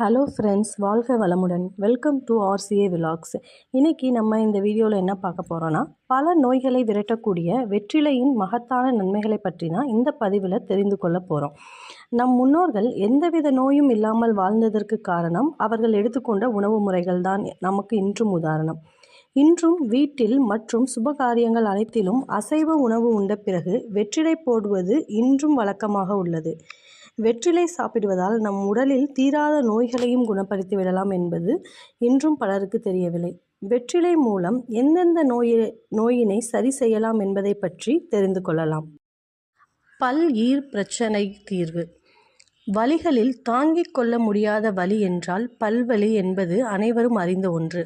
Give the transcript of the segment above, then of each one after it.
Hello friends வாழ்க வளமுடன். Welcome to RCA vlogs இன்றைக்கி நம்ம இந்த வீடியோவில் என்ன பார்க்க போகிறோன்னா பல நோய்களை விரட்டக்கூடிய வெற்றிலையின் மகத்தான நன்மைகளை பற்றி தான் இந்த பதிவில் தெரிந்து கொள்ள போகிறோம் நம் முன்னோர்கள் எந்தவித நோயும் இல்லாமல் வாழ்ந்ததற்கு காரணம் அவர்கள் எடுத்துக்கொண்ட உணவு முறைகள் தான் நமக்கு இன்றும் உதாரணம். இன்றும் வீட்டில் மற்றும் சுபகாரியங்கள் அனைத்திலும் அசைவ உணவு உண்ட பிறகு வெற்றிலை போடுவது இன்றும் வழக்கமாக உள்ளது. வெற்றிலை சாப்பிடுவதால் நம் உடலில் தீராத நோய்களையும் குணப்படுத்தி விடலாம் என்பது இன்றும் பலருக்கு தெரியவில்லை. வெற்றிலை மூலம் எந்தெந்த நோயை நோயினை சரி செய்யலாம் என்பதை பற்றி தெரிந்து கொள்ளலாம். பல் ஈர் பிரச்சனை தீர்வு. வலிகளில் தாங்கிக் கொள்ள முடியாத வலி என்றால் பல்வலி என்பது அனைவரும் அறிந்த ஒன்று.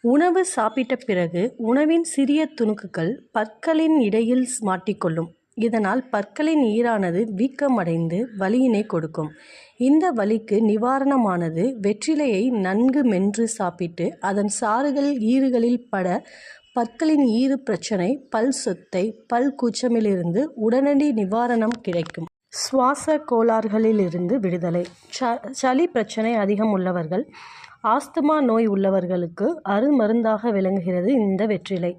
உணவு சாப்பிட்ட பிறகு உணவின் சிறிய துணுக்குகள் பற்களின் இடையில் மாட்டிக்கொள்ளும். இதனால் பற்களின் ஈரானது வீக்கமடைந்து வலியினை கொடுக்கும். இந்த வலிக்கு நிவாரணமானது வெற்றிலையை நன்கு மென்று சாப்பிட்டு அதன் சாறுகள் ஈறுகளில் பட பற்களின் ஈறு பிரச்சனை பல் சொத்தை பல் கூச்சமிலிருந்து உடனடி நிவாரணம் கிடைக்கும். சுவாச கோளாறுகளிலிருந்து விடுதலை. ச சளி பிரச்சனை அதிகம் உள்ளவர்கள் ஆஸ்துமா நோய் உள்ளவர்களுக்கு அருமருந்தாக விளங்குகிறது இந்த வெற்றிலை.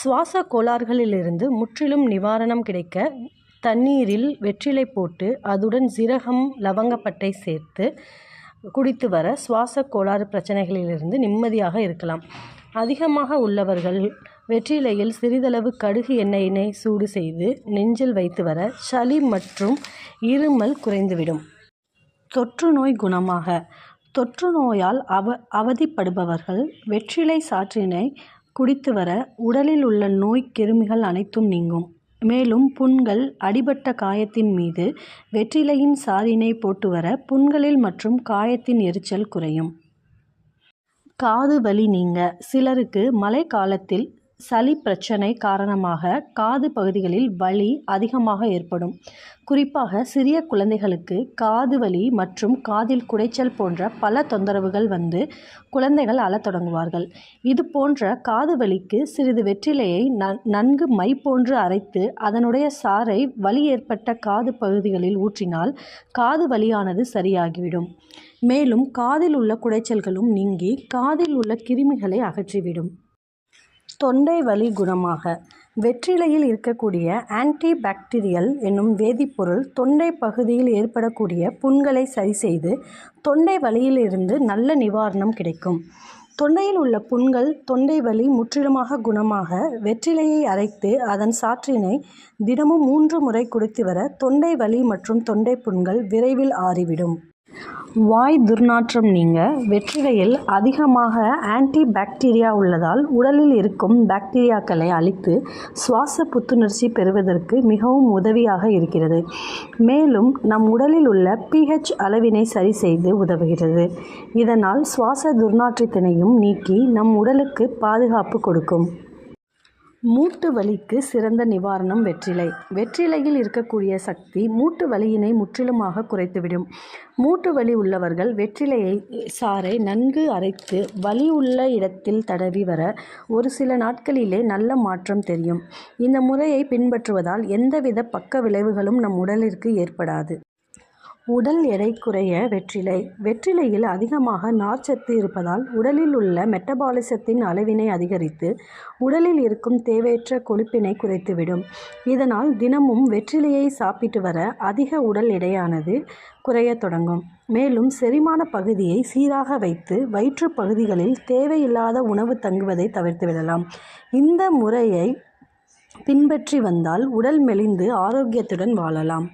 சுவாச கோளாறுகளிலிருந்து முற்றிலும் நிவாரணம் கிடைக்க தண்ணீரில் வெற்றிலை போட்டு அதுடன் சிரகம் லவங்கப்பட்டை சேர்த்து குடித்து வர சுவாச கோளாறு பிரச்சனைகளிலிருந்து நிம்மதியாக இருக்கலாம். அதிகமாக உள்ளவர்கள் வெற்றிலையில் சிறிதளவு கடுகு எண்ணெயினை சூடு செய்து நெஞ்சில் வைத்து வர சளி மற்றும் இருமல் குறைந்துவிடும். தொற்று நோய் குணமாக தொற்று நோயால் அவ அவதிப்படுபவர்கள் வெற்றிலை சாற்றினை குடித்து வர உடலில் உள்ள நோய் கிருமிகள் அனைத்தும் நீங்கும். மேலும் புண்கள் அடிபட்ட காயத்தின் மீது வெற்றிலையின் சாறினை போட்டு வர புண்களில் மற்றும் காயத்தின் எரிச்சல் குறையும். காது வலி நீங்க. சிலருக்கு மழை காலத்தில் சளி பிரச்சனை காரணமாக காது பகுதிகளில் வலி அதிகமாக ஏற்படும். குறிப்பாக சிறிய குழந்தைகளுக்கு காது வலி மற்றும் காதில் குடைச்சல் போன்ற பல தொந்தரவுகள் வந்து குழந்தைகள் அழத் தொடங்குவார்கள். இது போன்ற காது வலிக்கு சிறிது வெற்றிலையை நன்கு மை போன்று அரைத்து அதனுடைய சாறை வலி ஏற்பட்ட காது பகுதிகளில் ஊற்றினால் காது வலியானது சரியாகிவிடும். மேலும் காதில் உள்ள குடைச்சல்களும் நீங்கி காதில் உள்ள கிருமிகளை அகற்றிவிடும். தொண்டை வலி குணமாக. வெற்றிலையில் இருக்கக்கூடிய ஆன்டி பாக்டீரியல் என்னும் வேதிப்பொருள் தொண்டை பகுதியில் ஏற்படக்கூடிய புண்களை சரி செய்து தொண்டை வலியிலிருந்து நல்ல நிவாரணம் கிடைக்கும். தொண்டையில் உள்ள புண்கள் தொண்டை வலி முற்றிலுமாக குணமாக வெற்றிலையை அரைத்து அதன் சாற்றினை தினமும் மூன்று முறை குடித்து வர தொண்டை வலி மற்றும் தொண்டை புண்கள் விரைவில் ஆறிவிடும். வாய் துர்நாற்றம் நீங்க வெற்றிலையில் அதிகமாக ஆன்டி பாக்டீரியா உள்ளதால் உடலில் இருக்கும் பாக்டீரியாக்களை அழித்து சுவாச புத்துணர்ச்சி பெறுவதற்கு மிகவும் உதவியாக இருக்கிறது. மேலும் நம் உடலில் உள்ள பிஹெச் அளவினை சரி செய்து உதவுகிறது. இதனால் சுவாச துர்நாற்றத்தினையும் நீக்கி நம் உடலுக்கு பாதுகாப்பு கொடுக்கும். மூட்டு வலிக்கு சிறந்த நிவாரணம் வெற்றிலை. வெற்றிலையில் இருக்கக்கூடிய சக்தி மூட்டு வலியினை முற்றிலுமாக குறைத்துவிடும். மூட்டு வலி உள்ளவர்கள் வெற்றிலையை சாறை நன்கு அரைத்து வலி உள்ள இடத்தில் தடவி வர ஒரு சில நாட்களிலே நல்ல மாற்றம் தெரியும். இந்த முறையை பின்பற்றுவதால் எந்தவித பக்க விளைவுகளும் நம் உடலிற்கு ஏற்படாது. உடல் எடை குறைய வெற்றிலை. வெற்றிலையில் அதிகமாக நார்ச்சத்து இருப்பதால் உடலில் உள்ள மெட்டபாலிசத்தின் அளவினை அதிகரித்து உடலில் இருக்கும் தேவையற்ற கொழுப்பினை குறைத்துவிடும். இதனால் தினமும் வெற்றிலையை சாப்பிட்டு வர அதிக உடல் எடையானது குறைய தொடங்கும். மேலும் செரிமான பகுதியை சீராக வைத்து வயிற்று பகுதிகளில் தேவையில்லாத உணவு தங்குவதை தவிர்த்து விடலாம். இந்த முறையை பின்பற்றி வந்தால் உடல் மெலிந்து ஆரோக்கியத்துடன் வாழலாம்.